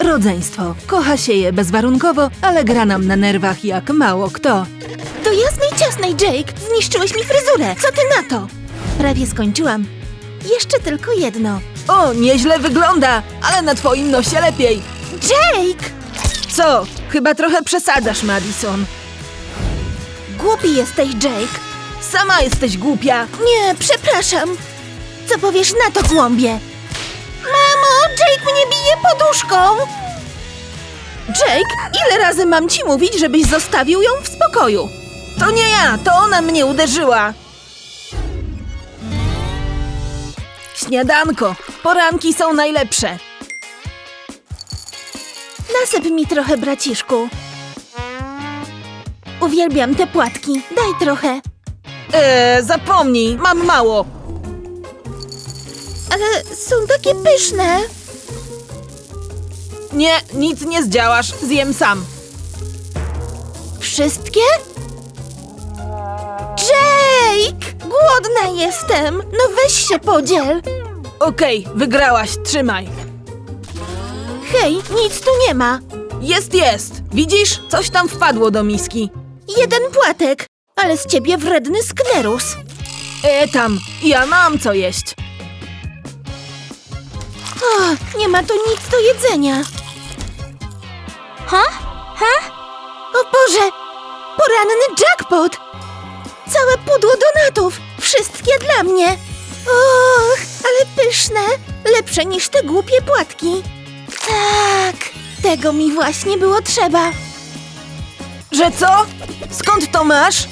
Rodzeństwo. Kocha się je bezwarunkowo, ale gra nam na nerwach jak mało kto. Do jasnej ciasnej, Jake! Zniszczyłeś mi fryzurę! Co ty na to? Prawie skończyłam. Jeszcze tylko jedno. O, nieźle wygląda, ale na twoim nosie lepiej. Jake! Co? Chyba trochę przesadzasz, Madison. Głupi jesteś, Jake. Sama jesteś głupia. Nie, przepraszam. Co powiesz na to, głąbie? Mamo, Jake mnie bije poduszką! Jake, ile razy mam ci mówić, żebyś zostawił ją w spokoju? To nie ja, to ona mnie uderzyła. Śniadanko. Poranki są najlepsze. Nasyp mi trochę, braciszku. Uwielbiam te płatki. Daj trochę. Eee, zapomnij, mam mało. Ale są takie pyszne. Nie, nic nie zdziałasz, zjem sam. Wszystkie? Jake! Głodna jestem! No weź się podziel! Okej, wygrałaś, trzymaj. Hej, nic tu nie ma. Jest, jest. Widzisz? Coś tam wpadło do miski. Jeden płatek, ale z ciebie wredny sknerus. E, tam, ja mam co jeść. O, nie ma tu nic do jedzenia. Ha? Ha? O Boże! Poranny jackpot! Całe pudło donatów! Wszystkie dla mnie! Och, ale pyszne! Lepsze niż te głupie płatki. Tak, tego mi właśnie było trzeba. Że co? Skąd to masz?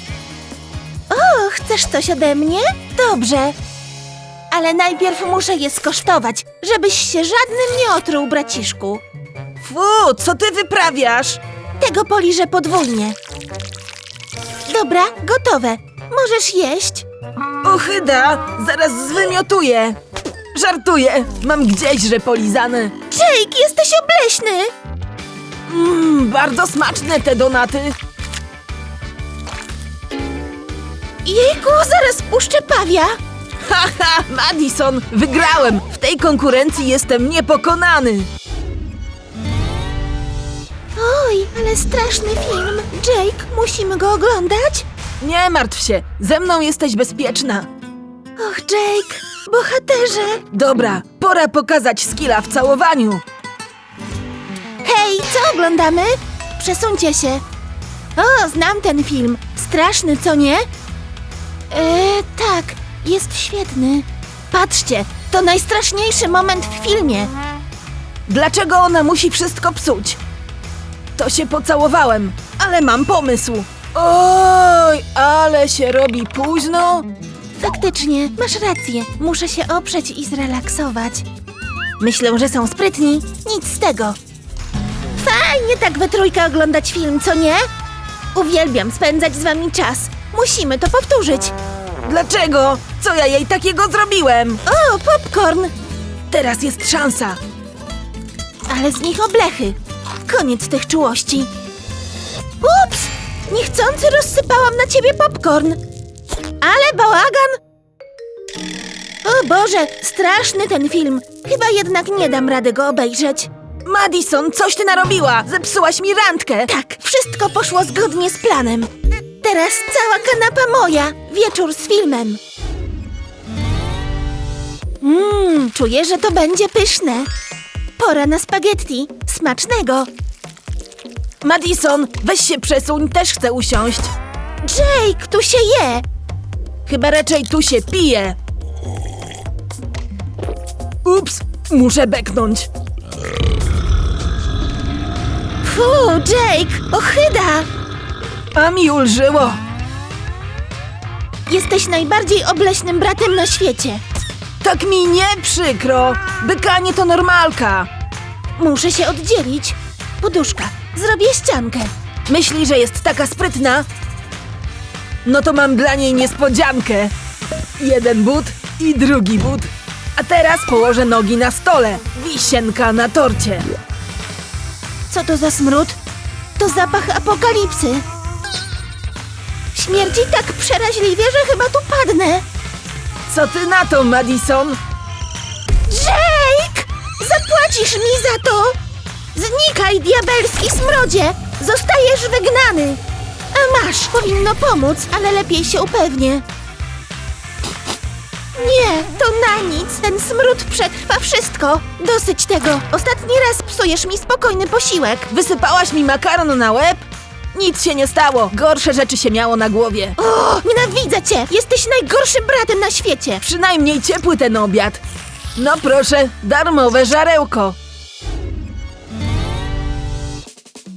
O, chcesz coś ode mnie? Dobrze. Ale najpierw muszę je skosztować, żebyś się żadnym nie otruł, braciszku. Fu, co ty wyprawiasz? Tego poliżę podwójnie. Dobra, gotowe. Możesz jeść. Ochyda, zaraz zwymiotuję. Żartuję, mam gdzieś, że polizane. Jake, jesteś obleśny! Mmm, bardzo smaczne te donaty. Jejku, zaraz puszczę pawia. Haha, Madison, wygrałem. W tej konkurencji jestem niepokonany. Oj, ale straszny film. Jake, musimy go oglądać? Nie martw się, ze mną jesteś bezpieczna. Och, Jake, bohaterze. Dobra, pora pokazać skilla w całowaniu. Hej, co oglądamy? Przesuńcie się. O, znam ten film. Straszny, co nie? Eee, tak, jest świetny. Patrzcie, to najstraszniejszy moment w filmie. Dlaczego ona musi wszystko psuć? To się pocałowałem, ale mam pomysł. Oj, ale się robi późno. Faktycznie, masz rację. Muszę się oprzeć i zrelaksować. Myślę, że są sprytni. Nic z tego. Fajnie tak we trójkę oglądać film, co nie? Uwielbiam spędzać z wami czas. Musimy to powtórzyć. Dlaczego? Co ja jej takiego zrobiłem? O, popcorn! Teraz jest szansa. Ale z nich oblechy. Koniec tych czułości. Ups! Niechcący rozsypałam na ciebie popcorn. Ale bałagan! O Boże, straszny ten film. Chyba jednak nie dam rady go obejrzeć. Madison, coś ty narobiła! Zepsułaś mi randkę! Tak, wszystko poszło zgodnie z planem. Teraz cała kanapa moja. Wieczór z filmem. Mmm, czuję, że to będzie pyszne. Pora na spaghetti. Smacznego. Madison, weź się przesuń, też chcę usiąść. Jake, tu się je. Chyba raczej tu się pije. Ups, muszę beknąć. Fu, Jake, ochyda. A mi ulżyło. Jesteś najbardziej obleśnym bratem na świecie. Tak mi nie przykro. Bykanie to normalka. Muszę się oddzielić. Poduszka, zrobię ściankę. Myśli, że jest taka sprytna? No to mam dla niej niespodziankę. Jeden but i drugi but. A teraz położę nogi na stole. Wisienka na torcie. Co to za smród? To zapach apokalipsy. Śmierdzi tak przeraźliwie, że chyba tu padnę. Co ty na to, Madison? Jake! Zapłacisz mi za to! Z Uciekaj, diabelski smrodzie! Zostajesz wygnany! A masz, powinno pomóc, ale lepiej się upewnię. Nie, to na nic. Ten smród przetrwa wszystko. Dosyć tego. Ostatni raz psujesz mi spokojny posiłek. Wysypałaś mi makaron na łeb? Nic się nie stało. Gorsze rzeczy się miało na głowie. O, nienawidzę cię! Jesteś najgorszym bratem na świecie! Przynajmniej ciepły ten obiad. No proszę, darmowe żarełko.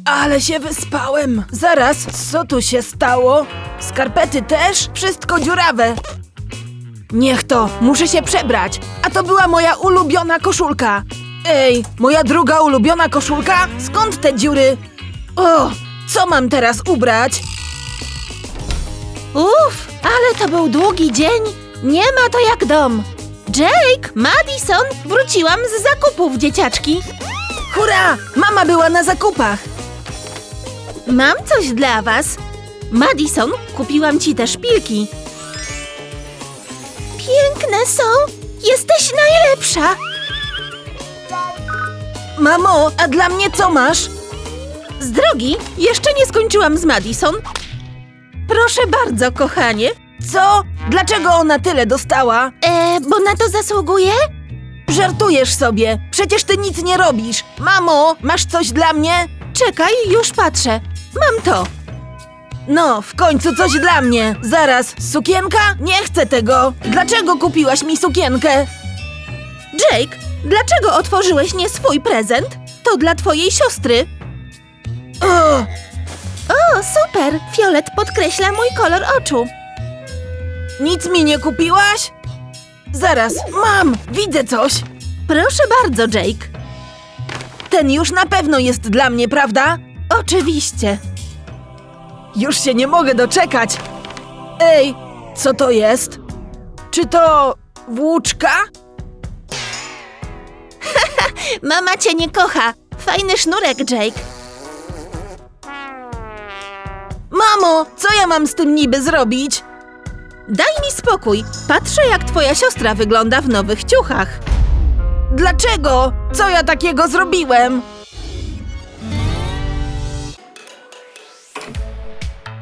Ale się wyspałem. Zaraz, co tu się stało? Skarpety też? Wszystko dziurawe. Niech to, muszę się przebrać. A to była moja ulubiona koszulka. Ej, moja druga ulubiona koszulka? Skąd te dziury? O, co mam teraz ubrać? Uff, ale to był długi dzień. Nie ma to jak dom. Jake, Madison, wróciłam z zakupów, dzieciaczki. Hurra! Mama była na zakupach. Mam coś dla was. Madison, kupiłam ci te szpilki. Piękne są. Jesteś najlepsza. Mamo, a dla mnie co masz? Z drogi, jeszcze nie skończyłam z Madison. Proszę bardzo, kochanie. Co? Dlaczego ona tyle dostała? E, bo na to zasługuje? Żartujesz sobie. Przecież ty nic nie robisz. Mamo, masz coś dla mnie? Czekaj, już patrzę. Mam to. No, w końcu coś dla mnie. Zaraz, sukienka? Nie chcę tego. Dlaczego kupiłaś mi sukienkę? Jake, dlaczego otworzyłeś nie swój prezent? To dla twojej siostry. O, O, super! Fiolet podkreśla mój kolor oczu. Nic mi nie kupiłaś? Zaraz, mam, widzę coś. Proszę bardzo, Jake. Ten już na pewno jest dla mnie, prawda? Oczywiście. Już się nie mogę doczekać. Ej, co to jest? Czy to włóczka? Mama cię nie kocha. Fajny sznurek, Jake. Mamo, co ja mam z tym niby zrobić? Daj mi spokój. Patrzę, jak twoja siostra wygląda w nowych ciuchach. Dlaczego? Co ja takiego zrobiłem?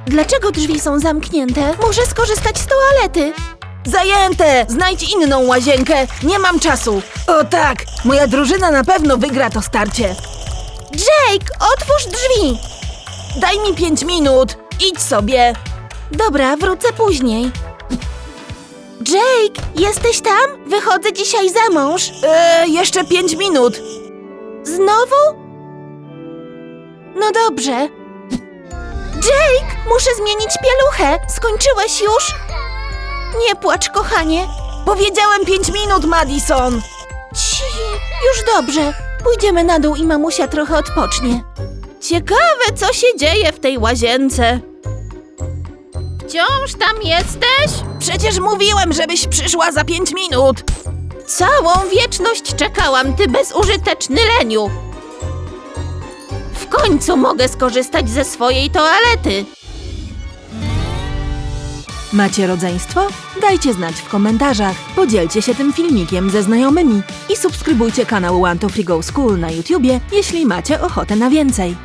Dlaczego drzwi są zamknięte? Muszę skorzystać z toalety. Zajęte! Znajdź inną łazienkę! Nie mam czasu! O tak! Moja drużyna na pewno wygra to starcie! Jake, otwórz drzwi. Daj mi pięć minut! Idź sobie! Dobra, wrócę później. Jake, jesteś tam? Wychodzę dzisiaj za mąż. Eee, jeszcze pięć minut! Znowu? No dobrze. Jake, muszę zmienić pieluchę. Skończyłeś już? Nie płacz, kochanie. Powiedziałem pięć minut, Madison! Ci, już dobrze. Pójdziemy na dół i mamusia trochę odpocznie. Ciekawe, co się dzieje w tej łazience. Wciąż tam jesteś? Przecież mówiłem, żebyś przyszła za pięć minut! Całą wieczność czekałam, ty bezużyteczny leniu. W końcu mogę skorzystać ze swojej toalety. Macie rodzeństwo? Dajcie znać w komentarzach. Podzielcie się tym filmikiem ze znajomymi i subskrybujcie kanał One to Free Go School na YouTubie, jeśli macie ochotę na więcej.